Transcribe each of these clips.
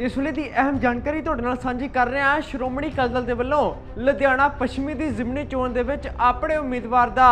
ਇਸ ਵੇਲੇ ਦੀ ਅਹਿਮ ਜਾਣਕਾਰੀ ਤੁਹਾਡੇ ਨਾਲ ਸਾਂਝੀ ਕਰ ਰਹੇ ਹਾਂ। ਸ਼੍ਰੋਮਣੀ ਅਕਾਲੀ ਦਲ ਦੇ ਵੱਲੋਂ ਲੁਧਿਆਣਾ ਪੱਛਮੀ ਦੀ ਜ਼ਿਮਨੀ ਚੋਣ ਦੇ ਵਿੱਚ ਆਪਣੇ ਉਮੀਦਵਾਰ ਦਾ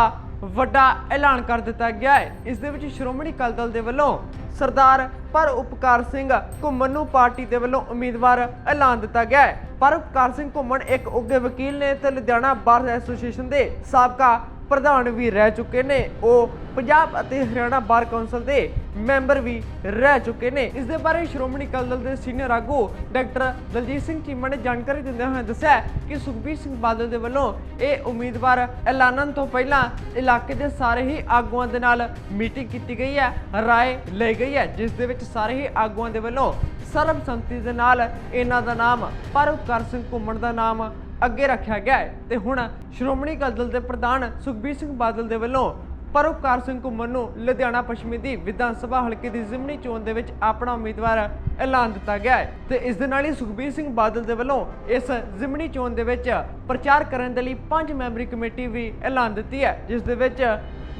ਵੱਡਾ ਐਲਾਨ ਕਰ ਦਿੱਤਾ ਗਿਆ ਹੈ। ਇਸ ਦੇ ਵਿੱਚ ਸ਼੍ਰੋਮਣੀ ਅਕਾਲੀ ਦਲ ਦੇ ਵੱਲੋਂ ਸਰਦਾਰ ਪਰ ਉਪਕਾਰ ਸਿੰਘ ਘੁੰਮਣ ਨੂੰ ਪਾਰਟੀ ਦੇ ਵੱਲੋਂ ਉਮੀਦਵਾਰ ਐਲਾਨ ਦਿੱਤਾ ਗਿਆ ਹੈ। ਪਰ ਉਪਕਾਰ ਸਿੰਘ ਘੁੰਮਣ ਇੱਕ ਉੱਘੇ ਵਕੀਲ ਨੇ ਤੇ ਲੁਧਿਆਣਾ ਬਾਰ ਐਸੋਸੀਏਸ਼ਨ ਦੇ ਸਾਬਕਾ ਪ੍ਰਧਾਨ ਵੀ ਰਹਿ ਚੁੱਕੇ ਨੇ। ਉਹ ਪੰਜਾਬ ਅਤੇ ਹਰਿਆਣਾ ਬਾਰ ਕੌਂਸਲ ਦੇ ਮੈਂਬਰ ਵੀ ਰਹਿ ਚੁੱਕੇ ਨੇ। ਇਸ ਦੇ ਬਾਰੇ ਸ਼੍ਰੋਮਣੀ ਅਕਾਲੀ ਦਲ ਦੇ ਸੀਨੀਅਰ ਆਗੂ ਡਾਕਟਰ ਦਲਜੀਤ ਸਿੰਘ ਚੀਮਾ ਨੇ ਜਾਣਕਾਰੀ ਦਿੰਦੇ ਹੋਏ ਦੱਸਿਆ ਕਿ ਸੁਖਬੀਰ ਸਿੰਘ ਬਾਦਲ ਦੇ ਵੱਲੋਂ ਇਹ ਉਮੀਦਵਾਰ ਐਲਾਨਣ ਤੋਂ ਪਹਿਲਾਂ ਇਲਾਕੇ ਦੇ ਸਾਰੇ ਹੀ ਆਗੂਆਂ ਦੇ ਨਾਲ ਮੀਟਿੰਗ ਕੀਤੀ ਗਈ ਹੈ, ਰਾਏ ਲਈ ਗਈ ਹੈ, ਜਿਸ ਦੇ ਵਿੱਚ ਸਾਰੇ ਹੀ ਆਗੂਆਂ ਦੇ ਵੱਲੋਂ ਸਰਬਸੰਮਤੀ ਦੇ ਨਾਲ ਇਹਨਾਂ ਦਾ ਨਾਮ ਪਰਉਪਕਾਰ ਸਿੰਘ ਘੁੰਮਣ ਦਾ ਨਾਮ ਅੱਗੇ ਰੱਖਿਆ ਗਿਆ ਹੈ। ਤੇ ਹੁਣ ਸ਼੍ਰੋਮਣੀ ਅਕਾਲੀ ਦਲ ਦੇ ਪ੍ਰਧਾਨ ਸੁਖਬੀਰ ਸਿੰਘ ਬਾਦਲ ਦੇ ਵੱਲੋਂ ਪਰਉਪਕਾਰ ਸਿੰਘ ਘੁੰਮਣ ਨੂੰ ਲੁਧਿਆਣਾ ਪੱਛਮੀ ਦੀ ਵਿਧਾਨ ਸਭਾ ਹਲਕੇ ਦੀ ਜ਼ਿਮਨੀ ਚੋਣ ਦੇ ਵਿੱਚ ਆਪਣਾ ਉਮੀਦਵਾਰ ਐਲਾਨ ਦਿੱਤਾ ਗਿਆ ਹੈ। ਤੇ ਇਸ ਦੇ ਨਾਲ ਹੀ ਸੁਖਬੀਰ ਸਿੰਘ ਬਾਦਲ ਦੇ ਵੱਲੋਂ ਇਸ ਜ਼ਿਮਨੀ ਚੋਣ ਦੇ ਵਿੱਚ ਪ੍ਰਚਾਰ ਕਰਨ ਦੇ ਲਈ ਪੰਜ ਮੈਂਬਰੀ ਕਮੇਟੀ ਵੀ ਐਲਾਨ ਦਿੱਤੀ ਹੈ, ਜਿਸ ਦੇ ਵਿੱਚ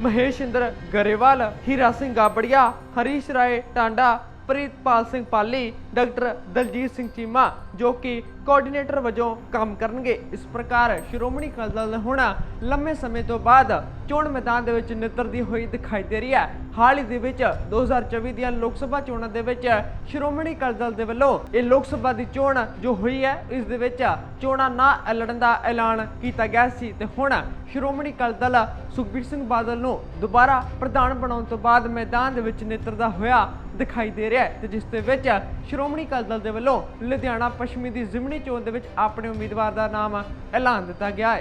ਮਹੇਸ਼ ਇੰਦਰ ਗਰੇਵਾਲ, ਹੀਰਾ ਸਿੰਘ ਗਾਬੜੀਆ, ਹਰੀਸ਼ ਰਾਏ ਟਾਂਡਾ ਪ੍ਰੀਤਪਾਲ ਸਿੰਘ ਪਾਲੀ, ਡਾਕਟਰ ਦਲਜੀਤ ਸਿੰਘ ਚੀਮਾ, ਜੋ ਕਿ ਕੋਆਰਡੀਨੇਟਰ ਵਜੋਂ ਕੰਮ ਕਰਨਗੇ। ਇਸ ਪ੍ਰਕਾਰ ਸ਼੍ਰੋਮਣੀ ਅਕਾਲੀ ਦਲ ਹੁਣ ਲੰਮੇ ਸਮੇਂ ਤੋਂ ਬਾਅਦ ਚੋਣ ਮੈਦਾਨ ਦੇ ਵਿੱਚ ਨਿਤਰਦੀ ਹੋਈ ਦਿਖਾਈ ਦੇ ਰਹੀ ਹੈ। ਹਾਲ ਹੀ ਦੇ ਵਿੱਚ 2024 ਦੀਆਂ ਲੋਕ ਸਭਾ ਚੋਣਾਂ ਦੇ ਵਿੱਚ ਸ਼੍ਰੋਮਣੀ ਅਕਾਲੀ ਦਲ ਦੇ ਵੱਲੋਂ ਇਹ ਲੋਕ ਸਭਾ ਦੀ ਚੋਣ ਜੋ ਹੋਈ ਹੈ, ਇਸ ਦੇ ਵਿੱਚ ਚੋਣਾਂ ਨਾ ਲੜਨ ਦਾ ਐਲਾਨ ਕੀਤਾ ਗਿਆ ਸੀ ਤੇ ਹੁਣ ਸ਼੍ਰੋਮਣੀ ਅਕਾਲੀ ਦਲ ਸੁਖਬੀਰ ਸਿੰਘ ਬਾਦਲ ਨੂੰ ਦੁਬਾਰਾ ਪ੍ਰਧਾਨ ਬਣਾਉਣ ਤੋਂ ਬਾਅਦ ਮੈਦਾਨ ਦੇ ਵਿੱਚ ਨੇਤਰਦਾ ਹੋਇਆ ਦਿਖਾਈ ਦੇ ਰਿਹਾ ਹੈ ਤੇ ਜਿਸ ਦੇ ਵਿੱਚ ਸ਼੍ਰੋਮਣੀ ਅਕਾਲੀ ਦਲ ਦੇ ਵੱਲੋਂ ਲੁਧਿਆਣਾ ਪੱਛਮੀ ਦੀ ਜ਼ਿਮਨੀ ਚੋਣ ਦੇ ਵਿੱਚ ਆਪਣੇ ਉਮੀਦਵਾਰ ਦਾ ਨਾਮ ਐਲਾਨ ਦਿੱਤਾ ਗਿਆ ਹੈ।